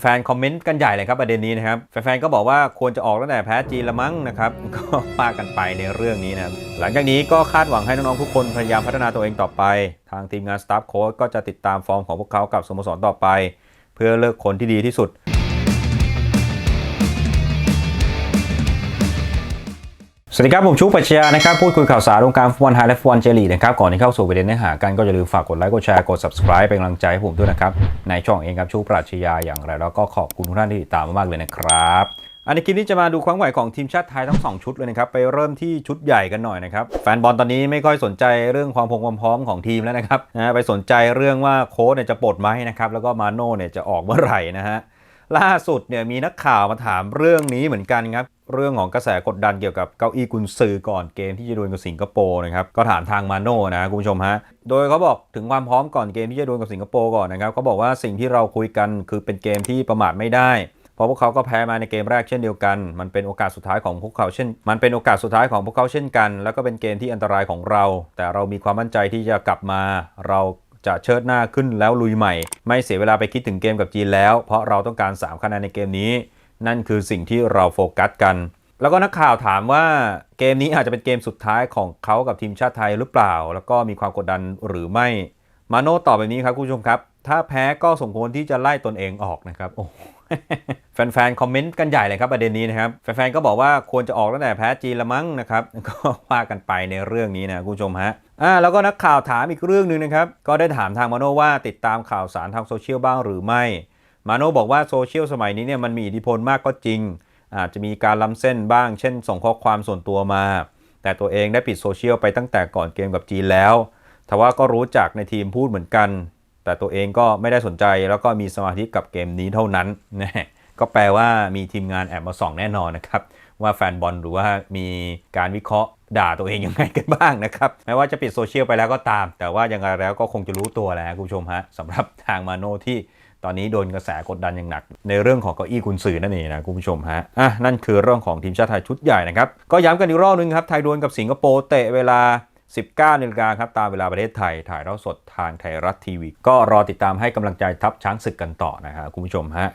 แฟนๆ คอมเมนต์กันใหญ่เลยครับประเด็นนี้นะครับ แฟนๆ ก็บอกว่าควรจะออกตั้งแต่แพ้จีนละมั้งนะครับ ก็ป้ากันไปในเรื่องนี้นะครับ หลังจากนี้ก็คาดหวังให้น้องๆ ทุกคนพยายามพัฒนาตัวเองต่อไป ทางทีมงานสตาฟโค้ชก็จะติดตามฟอร์มของพวกเขากับสโมสรต่อไป เพื่อเลือกคนที่ดีที่สุด สวัสดีครับ ผมชุกปัชญานะครับ พูดคุยข่าวสารวงการฟุตบอลไทยและฟุตบอลเจลีนะครับ ก่อนที่เข้าสู่ประเด็นเนื้อหากันก็อย่าลืมฝากกดไลค์ กดแชร์ กด subscribe เป็นกำลังใจให้ผมด้วยนะครับ ในช่องเองครับชุกปัชญาอย่างไรแล้วก็ขอบคุณทุกท่านที่ติดตามมากๆเลยนะครับ อันในคลิปนี้จะมาดูความไหวของทีมชาติไทยทั้ง 2 ชุดเลยนะครับ ไปเริ่มที่ชุดใหญ่กันหน่อยนะครับ แฟนบอลตอนนี้ไม่ค่อยสนใจเรื่องความพงความพร้อมของทีมแล้วนะครับนะไปสนใจเรื่องว่าโค้ชเนี่ยจะปลดไหมนะครับ แล้วก็มาโน่เนี่ยจะออกเมื่อไหร่นะฮะ ล่าสุดเนี่ยมีนักข่าวมาถามเรื่องนี้เหมือนกันครับ เรื่องของกระแสกดดันเกี่ยวกับเก้าอี้กุนซือก่อนเกมที่จะดวลกับสิงคโปร์นะครับ ก็ถามทางมาโน่นะคุณผู้ชมฮะ โดยเขาบอกถึงความพร้อมก่อนเกมที่จะดวลกับสิงคโปร์ก่อนนะครับเขาบอกว่าสิ่งที่เราคุยกันคือเป็นเกมที่ประมาทไม่ได้เพราะพวกเขาก็แพ้มาในเกมแรกเช่นเดียวกัน มันเป็นโอกาสสุดท้ายของพวกเขาเช่น มันเป็นโอกาสสุดท้ายของพวกเขาเช่นกัน แล้วก็เป็นเกมที่อันตรายของเรา แต่เรามีความมั่นใจที่จะกลับมา เรา จะเชิดหน้าขึ้นแล้วลุยใหม่ ไม่เสียเวลาไปคิดถึงเกมกับจีนแล้ว เพราะเราต้องการ 3 คะแนนในเกมนี้ นั่นคือสิ่งที่เราโฟกัสกัน แล้วก็นักข่าวถามว่าเกมนี้อาจจะเป็นเกมสุดท้ายของเขากับทีมชาติไทยหรือเปล่า แล้วก็มีความกดดันหรือไม่ มาโน่ตอบแบบนี้ครับคุณผู้ชมครับ ถ้าแพ้ก็สมควรที่จะไล่ตนเองออกนะครับโอ้แฟนๆ คอมเมนต์กันใหญ่เลยครับประเด็นนี้นะครับ แฟนๆ ก็บอกว่าควรจะออกตั้งแต่แพ้จีนละมั้งนะครับ ก็ว่ากันไปในเรื่องนี้นะคุณผู้ชมฮะอ่าแล้วก็นักข่าวถามอีกเรื่องหนึ่งนะครับ ก็ได้ถามทางมาโน่ว่าติดตามข่าวสารทางโซเชียลบ้างหรือไม่ มาโน่บอกว่าโซเชียลสมัยนี้เนี่ยมันมีอิทธิพลมากก็จริง อาจจะมีการล้ำเส้นบ้าง เช่น ส่งข้อความส่วนตัวมา แต่ตัวเองได้ปิดโซเชียลไปตั้งแต่ก่อนเกมกับจีนแล้ว ทว่าก็รู้จักในทีมพูดเหมือนกัน แต่ตัวเองก็ไม่ได้สนใจแล้วก็มีสมาธิกับเกมนี้เท่านั้นนะก็แปลว่ามีทีมงานแอบมาส่องแน่นอนนะครับ ว่าแฟนบอลหรือว่ามีการวิเคราะห์ด่าตัวเองยังไงกันบ้างนะครับแม้ว่าจะปิดโซเชียลไปแล้วก็ตาม แต่ว่ายังไงแล้วก็คงจะรู้ตัวแล้วคุณผู้ชมฮะสำหรับทางมาโน่ที่ตอนนี้โดนกระแสกดดันอย่างหนัก ในเรื่องของเก้าอี้กุนซือนั่นเองนะคุณผู้ชมฮะอะนั่นคือเรื่องของทีมชาติไทยชุดใหญ่นะครับ ก็ย้ำกันอีกรอบนึงครับ ไทยดวลกับสิงคโปร์เตะเวลา 19นาฬิกาครับตามเวลาประเทศไทย ถ่ายทอดสดทางไทยรัฐทีวี ก็รอติดตามให้กำลังใจทัพช้างศึกกันต่อนะครับคุณผู้ชมฮะ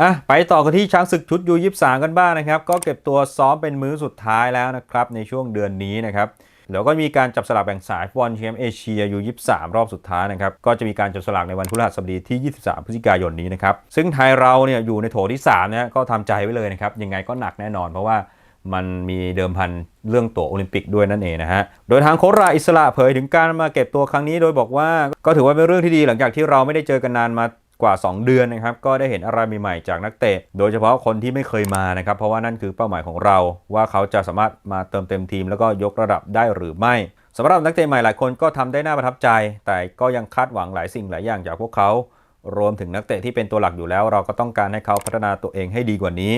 อะไปต่อกันที่ช้างศึกชุดยูยิสากันบ้างนะครับ ก็เก็บตัวซ้อมเป็นมื้อสุดท้ายแล้วนะครับ ในช่วงเดือนนี้นะครับแล้วก็มีการจับสลากแบ่งสายฟุตบอลแชมป์เอเชียยูยิสารอบสุดท้ายนะครับ ก็จะมีการจับสลากในวันพฤหัสบดีที่ 23 พฤศจิกายนนี้นะครับ ซึ่งไทยเราเนี่ยอยู่ในโถที่3เนี่ยก็ทำใจไว้เลยนะครับ ยังไงก็หนักแน่นอนเพราะว่า มันมีเดิมพันเรื่องตั๋วโอลิมปิกด้วยนั่นเองนะฮะ โดยทางโคราอิสระเผยถึงการมาเก็บตัวครั้งนี้โดยบอกว่า ก็ถือว่าเป็นเรื่องที่ดีหลังจากที่เราไม่ได้เจอกันนานมากว่า 2 เดือนนะครับ ก็ได้เห็นอะไรใหม่ๆจากนักเตะ โดยเฉพาะคนที่ไม่เคยมานะครับ เพราะว่านั่นคือเป้าหมายของเรา ว่าเขาจะสามารถมาเติมเต็มทีม แล้วก็ยกระดับได้หรือไม่สำหรับนักเตะใหม่หลายคนก็ทำได้น่าประทับใจ แต่ก็ยังคาดหวังหลายสิ่งหลายอย่างจากพวกเขา รวมถึงนักเตะที่เป็นตัวหลักอยู่แล้ว เราก็ต้องการให้เขาพัฒนาตัวเองให้ดีกว่านี้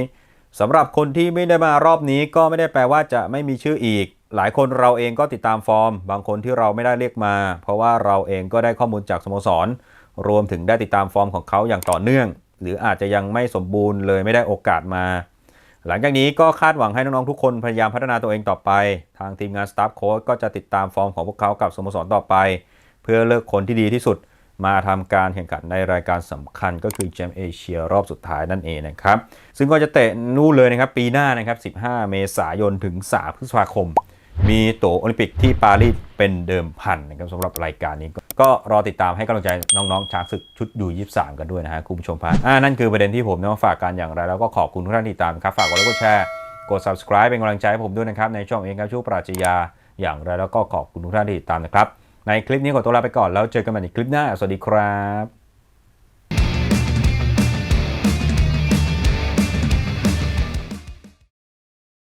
สำหรับคนที่ไม่ได้มารอบนี้ก็ไม่ได้แปลว่าจะไม่มีชื่ออีก หลายคนเราเองก็ติดตามฟอร์ม บางคนที่เราไม่ได้เรียกมา เพราะว่าเราเองก็ได้ข้อมูลจากสโมสร รวมถึงได้ติดตามฟอร์มของเขาอย่างต่อเนื่อง หรืออาจจะยังไม่สมบูรณ์เลยไม่ได้โอกาสมา หลังจากนี้ก็คาดหวังให้น้องๆทุกคนพยายามพัฒนาตัวเองต่อไป ทางทีมงานสตาฟโค้ชก็จะติดตามฟอร์มของพวกเขากับสโมสรต่อไป เพื่อเลือกคนที่ดีที่สุด มาทำการแข่งขันในรายการสำคัญก็คือแชมป์เอเชียรอบสุดท้ายนั่นเองนะครับ ซึ่งก็จะเตะนู่นเลยนะครับ ปีหน้านะครับ 15 เมษายนถึง 3 พฤษภาคม มีตั๋วโอลิมปิกที่ปารีสเป็นเดิมพันนะครับสำหรับรายการนี้ ก็รอติดตามให้กำลังใจน้องๆช้างศึกชุดยู23 กันด้วยนะฮะคุณผู้ชมพันอ่านั่นคือประเด็นที่ผมนำมาฝากกันอย่างไร แล้วก็ขอบคุณทุกท่านที่ติดตามครับฝากกดไลค์กดแชร์กด subscribe เป็นกำลังใจให้ผมด้วยนะครับในช่องเองครับชูปราชญาอย่างไรแล้วก็ขอบคุณทุกท่านที่ติดตามนะครับ ในคลิปนี้ขอตัวลาไปก่อนแล้วเจอกันใหม่ในคลิปหน้า สวัสดีครับ